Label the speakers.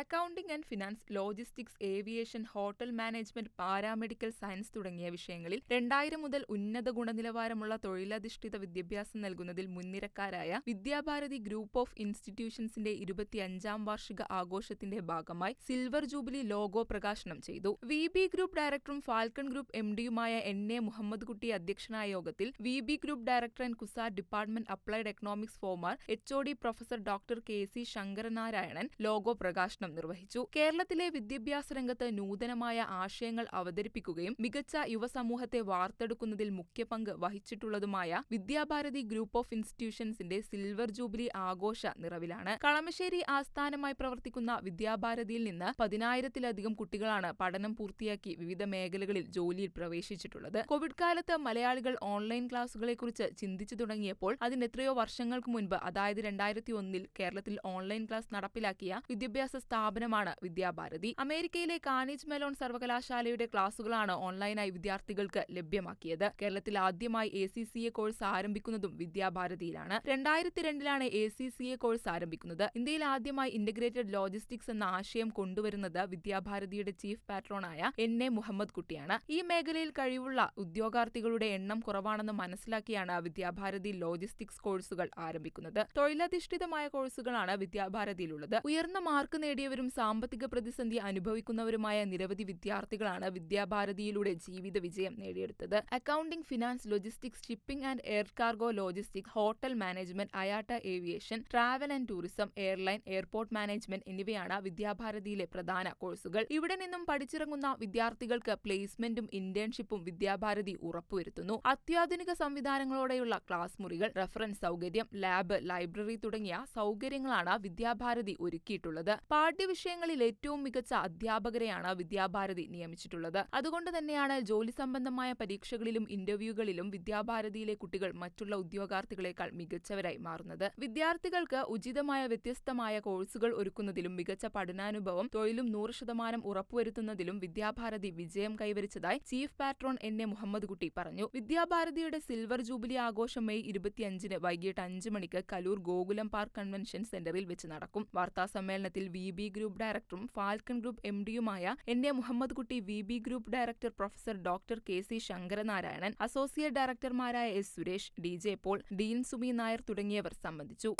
Speaker 1: Accounting and finance, logistics, aviation, hotel management, paramedical science തുടങ്ങിയ വിഷയങ്ങളിൽ രണ്ടായിരം മുതൽ ഉന്നത ഗുണനിലവാരമുള്ള തൊഴിലധിഷ്ഠിത വിദ്യാഭ്യാസം നൽകുന്നതിൽ മുൻനിരക്കാരായ വിദ്യാഭാരതി ഗ്രൂപ്പ് ഓഫ് ഇൻസ്റ്റിറ്റ്യൂഷൻസിന്റെ ഇരുപത്തിയഞ്ചാം വാർഷിക ആഘോഷത്തിന്റെ ഭാഗമായി സിൽവർ ജൂബിലി ലോഗോ പ്രകാശനം ചെയ്തു. വി ബി ഗ്രൂപ്പ് ഡയറക്ടറും ഫാൽക്കൺ ഗ്രൂപ്പ് എം ഡിയുമായ എൻ എ മുഹമ്മദ് കുട്ടി അധ്യക്ഷനായ യോഗത്തിൽ V B group director and കുസാർ department applied economics former H O D professor doctor K C Sankaranarayanan logo പ്രകാശനം നിർവഹിച്ചു. കേരളത്തിലെ വിദ്യാഭ്യാസ രംഗത്ത് നൂതനമായ ആശയങ്ങൾ അവതരിപ്പിക്കുകയും മികച്ച യുവസമൂഹത്തെ വാർത്തെടുക്കുന്നതിൽ മുഖ്യ പങ്ക് വഹിച്ചിട്ടുള്ളതുമായ വിദ്യാഭാരതി ഗ്രൂപ്പ് ഓഫ് ഇൻസ്റ്റിറ്റ്യൂഷൻസിന്റെ സിൽവർ ജൂബിലി ആഘോഷ നിറവിലാണ്. കളമശ്ശേരി ആസ്ഥാനമായി പ്രവർത്തിക്കുന്ന വിദ്യാഭാരതിയിൽ നിന്ന് പതിനായിരത്തിലധികം കുട്ടികളാണ് പഠനം പൂർത്തിയാക്കി വിവിധ മേഖലകളിൽ ജോലിയിൽ പ്രവേശിച്ചിട്ടുള്ളത്. കോവിഡ് കാലത്ത് മലയാളികൾ ഓൺലൈൻ ക്ലാസുകളെക്കുറിച്ച് ചിന്തിച്ചു തുടങ്ങിയപ്പോൾ അതിന് എത്രയോ വർഷങ്ങൾക്ക് മുൻപ് അതായത് രണ്ടായിരത്തി ഒന്നിൽ കേരളത്തിൽ ഓൺലൈൻ ക്ലാസ് നടപ്പിലാക്കിയ വിദ്യാഭ്യാസ സ്ഥാപനമാണ് വിദ്യാഭാരതി. അമേരിക്കയിലെ കാനേജ് മെലോൺ സർവകലാശാലയുടെ ക്ലാസുകളാണ് ഓൺലൈനായി വിദ്യാർത്ഥികൾക്ക് ലഭ്യമാക്കിയത്. കേരളത്തിൽ ആദ്യമായി A C C A course ആരംഭിക്കുന്നതും വിദ്യാഭാരതിയിലാണ്. രണ്ടായിരത്തി രണ്ടിലാണ് A C C A course ആരംഭിക്കുന്നത്. ഇന്ത്യയിൽ ആദ്യമായി ഇന്റഗ്രേറ്റഡ് ലോജിസ്റ്റിക്സ് എന്ന ആശയം കൊണ്ടുവരുന്നത് വിദ്യാഭാരതിയുടെ ചീഫ് പാട്രോണായ എൻ എ മുഹമ്മദ് കുട്ടിയാണ്. ഈ മേഖലയിൽ കഴിവുള്ള ഉദ്യോഗാർത്ഥികളുടെ എണ്ണം കുറവാണെന്ന് മനസ്സിലാക്കിയാണ് വിദ്യാഭാരതി ലോജിസ്റ്റിക്സ് കോഴ്സുകൾ ആരംഭിക്കുന്നത്. തൊഴിലധിഷ്ഠിതമായ കോഴ്സുകളാണ് വിദ്യാഭാരതിയിലുള്ളത്. ഉയർന്ന മാർക്ക് നേടിയവരും സാമ്പത്തിക പ്രതിസന്ധി അനുഭവിക്കുന്നവരുമായ നിരവധി വിദ്യാർത്ഥികളാണ് വിദ്യാഭാരതിയിലൂടെ ജീവിത വിജയം നേടിയെടുത്തത്. Accounting, finance, logistics, shipping and air cargo logistic hotel management, IATA aviation, travel and tourism, airline, airport management എന്നിവയാണ് വിദ്യാഭാരതിയിലെ പ്രധാന കോഴ്സുകൾ. ഇവിടെ നിന്നും പഠിച്ചിറങ്ങുന്ന വിദ്യാർത്ഥികൾക്ക് പ്ലേസ്മെന്റും ഇന്റേൺഷിപ്പും വിദ്യാഭാരതി ഉറപ്പുവരുത്തുന്നു. അത്യാധുനിക സംവിധാനങ്ങളോടെയുള്ള ക്ലാസ് മുറികൾ, റഫറൻസ് സൗകര്യം, ലാബ്, ലൈബ്രറി തുടങ്ങിയ സൗകര്യങ്ങളാണ് വിദ്യാഭാരതി ഒരുക്കിയിട്ടുള്ളത്. പാഠ്യവിഷയങ്ങളിൽ ഏറ്റവും മികച്ച അധ്യാപകരെയാണ് വിദ്യാഭാരതി നിയമിച്ചിട്ടുള്ളത്. അതുകൊണ്ട് തന്നെയാണ് ജോലി സംബന്ധമായ പരീക്ഷകളിലും ഇന്റർവ്യൂകളിലും വിദ്യാഭാരതിയിലെ കുട്ടികൾ മറ്റുള്ള ഉദ്യോഗാർത്ഥികളെക്കാൾ മികച്ചവരായി മാറുന്നത്. വിദ്യാർത്ഥികൾക്ക് ഉചിതമായ വ്യത്യസ്തമായ കോഴ്സുകൾ ഒരുക്കുന്നതിലും മികച്ച പഠനാനുഭവം തൊഴിലും നൂറ് ശതമാനം ഉറപ്പുവരുത്തുന്നതിലും വിദ്യാഭാരതി വിജയം കൈവരിച്ചതായി chief patron N A Muhammad Kutty പറഞ്ഞു. വിദ്യാഭാരതിയുടെ സിൽവർ ജൂബിലി ആഘോഷം മെയ് ഇരുപത്തിയഞ്ചിന് വൈകിട്ട് അഞ്ച് മണിക്ക് കലൂർ ഗോകുലം പാർക്ക് കൺവെൻഷൻ സെന്ററിൽ വെച്ച് നടക്കും. വാർത്താസമ്മേളനത്തിൽ വി ബി ഗ്രൂപ്പ് ഡയറക്ടറും falcon group M ഡിയുമായ N A Muhammad Kutty, V B group director professor doctor K C Sankaranarayanan, associate ഡയറക്ടർമാരായ S Suresh, D J Paul, dean Sumi Nair തുടങ്ങിയവർ സംബന്ധിച്ചു.